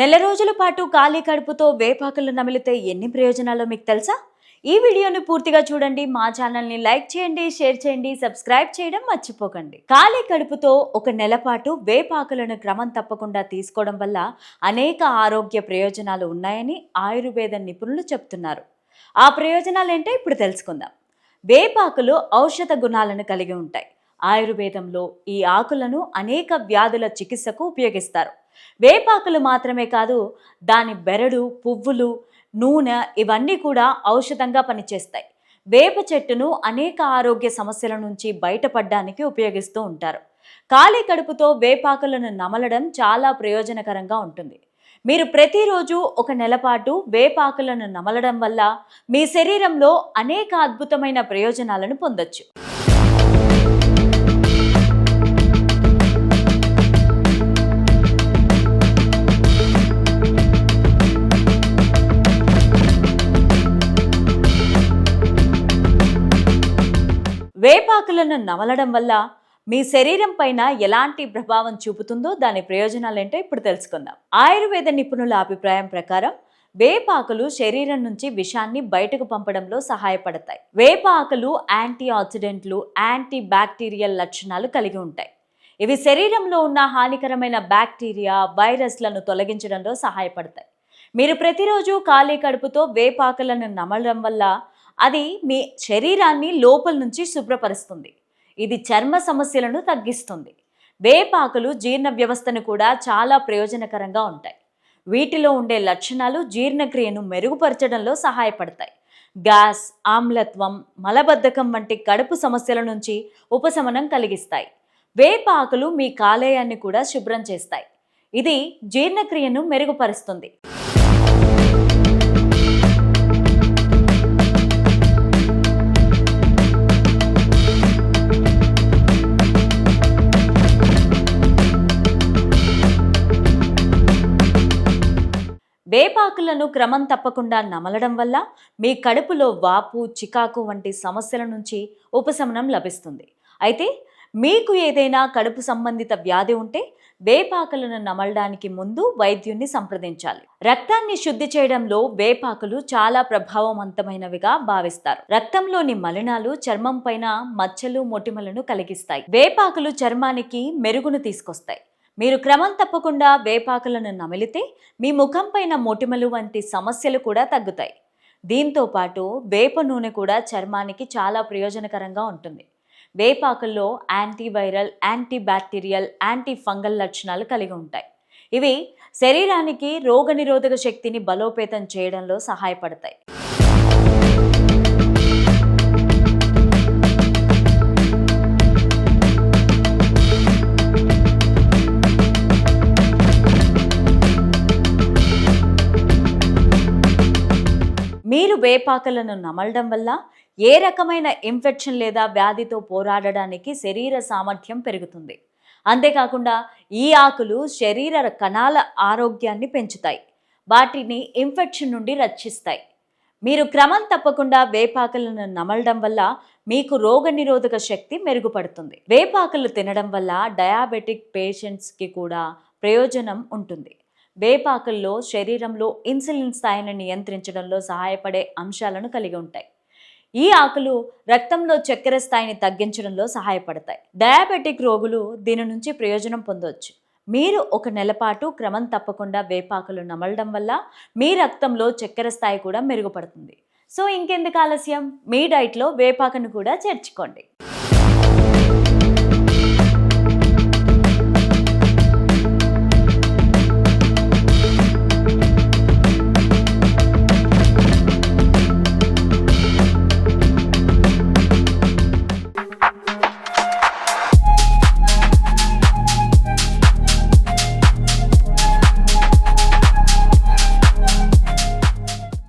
నెల రోజుల పాటు ఖాళీ కడుపుతో వేపాకులు నమిలితే ఎన్ని ప్రయోజనాలో మీకు తెలుసా? ఈ వీడియోని పూర్తిగా చూడండి మా ఛానల్ని లైక్ చేయండి షేర్ చేయండి సబ్స్క్రైబ్ చేయడం మర్చిపోకండి. ఖాళీ కడుపుతో ఒక నెల పాటు వేపాకులను క్రమం తప్పకుండా తీసుకోవడం వల్ల అనేక ఆరోగ్య ప్రయోజనాలు ఉన్నాయని ఆయుర్వేద నిపుణులు చెప్తున్నారు. ఆ ప్రయోజనాలు ఏంటో ఇప్పుడు తెలుసుకుందాం. వేపాకులు ఔషధ గుణాలను కలిగి ఉంటాయి. ఆయుర్వేదంలో ఈ ఆకులను అనేక వ్యాధుల చికిత్సకు ఉపయోగిస్తారు. వేపాకులు మాత్రమే కాదు దాని బెరడు పువ్వులు నూనె ఇవన్నీ కూడా ఔషధంగా పనిచేస్తాయి. వేప చెట్టును అనేక ఆరోగ్య సమస్యల నుంచి బయటపడడానికి ఉపయోగిస్తూ ఉంటారు. ఖాళీ కడుపుతో వేపాకులను నమలడం చాలా ప్రయోజనకరంగా ఉంటుంది. మీరు ప్రతిరోజు ఒక నెలపాటు వేపాకులను నమలడం వల్ల మీ శరీరంలో అనేక అద్భుతమైన ప్రయోజనాలను పొందొచ్చు. వేపాకులను నమలడం వల్ల మీ శరీరం పైన ఎలాంటి ప్రభావం చూపుతుందో దాని ప్రయోజనాలేంటో ఇప్పుడు తెలుసుకుందాం. ఆయుర్వేద నిపుణుల అభిప్రాయం ప్రకారం వేపాకులు శరీరం నుంచి విషాన్ని బయటకు పంపడంలో సహాయపడతాయి. వేపాకులు యాంటీ ఆక్సిడెంట్లు యాంటీ బ్యాక్టీరియల్ లక్షణాలు కలిగి ఉంటాయి. ఇవి శరీరంలో ఉన్న హానికరమైన బ్యాక్టీరియా వైరస్లను తొలగించడంలో సహాయపడతాయి. మీరు ప్రతిరోజు ఖాళీ కడుపుతో వేపాకులను నమలడం వల్ల అది మీ శరీరాన్ని లోపల నుంచి శుభ్రపరుస్తుంది. ఇది చర్మ సమస్యలను తగ్గిస్తుంది. వేపాకులు జీర్ణ వ్యవస్థను కూడా చాలా ప్రయోజనకరంగా ఉంటాయి. వీటిలో ఉండే లక్షణాలు జీర్ణక్రియను మెరుగుపరచడంలో సహాయపడతాయి. గ్యాస్ ఆమ్లత్వం మలబద్ధకం వంటి కడుపు సమస్యల నుంచి ఉపశమనం కలిగిస్తాయి. వేపాకులు మీ కాలేయాన్ని కూడా శుభ్రం చేస్తాయి. ఇది జీర్ణక్రియను మెరుగుపరుస్తుంది. వేపాకులను క్రమం తప్పకుండా నమలడం వల్ల మీ కడుపులో వాపు చికాకు వంటి సమస్యల నుంచి ఉపశమనం లభిస్తుంది. అయితే మీకు ఏదైనా కడుపు సంబంధిత వ్యాధి ఉంటే వేపాకులను నమలడానికి ముందు వైద్యున్ని సంప్రదించాలి. రక్తాన్ని శుద్ధి చేయడంలో వేపాకులు చాలా ప్రభావవంతమైనవిగా భావిస్తారు. రక్తంలోని మలినాలు చర్మం పైన మచ్చలు మొటిమలను కలిగిస్తాయి. వేపాకులు చర్మానికి మెరుగును తీసుకొస్తాయి. మీరు క్రమం తప్పకుండా వేపాకులను నమిలితే మీ ముఖం పైన మొటిమలు వంటి సమస్యలు కూడా తగ్గుతాయి. దీంతో పాటు వేప నూనె కూడా చర్మానికి చాలా ప్రయోజనకరంగా ఉంటుంది. వేపాకుల్లో antiviral anti bacterial anti fungal లక్షణాలు కలిగి ఉంటాయి. ఇవి శరీరానికి రోగనిరోధక శక్తిని బలోపేతం చేయడంలో సహాయపడతాయి. మీరు వేపాకులను నమలడం వల్ల ఏ రకమైన ఇన్ఫెక్షన్ లేదా వ్యాధితో పోరాడడానికి శరీర సామర్థ్యం పెరుగుతుంది. అంతేకాకుండా ఈ ఆకులు శరీర కణాల ఆరోగ్యాన్ని పెంచుతాయి. వాటిని ఇన్ఫెక్షన్ నుండి రక్షిస్తాయి. మీరు క్రమం తప్పకుండా వేపాకులను నమలడం వల్ల మీకు రోగనిరోధక శక్తి మెరుగుపడుతుంది. వేపాకులు తినడం వల్ల డయాబెటిక్ పేషెంట్స్కి కూడా ప్రయోజనం ఉంటుంది. వేపాకుల్లో శరీరంలో ఇన్సులిన్ స్థాయిని నియంత్రించడంలో సహాయపడే అంశాలను కలిగి ఉంటాయి. ఈ ఆకులు రక్తంలో చక్కెర స్థాయిని తగ్గించడంలో సహాయపడతాయి. డయాబెటిక్ రోగులు దీని నుంచి ప్రయోజనం పొందవచ్చు మీరు ఒక నెల పాటు క్రమం తప్పకుండా వేపాకులు నమలడం వల్ల మీ రక్తంలో చక్కెర స్థాయి కూడా మెరుగుపడుతుంది. సో ఇంకెందుకు ఆలస్యం? మీ డైట్లో వేపాకును కూడా చేర్చుకోండి.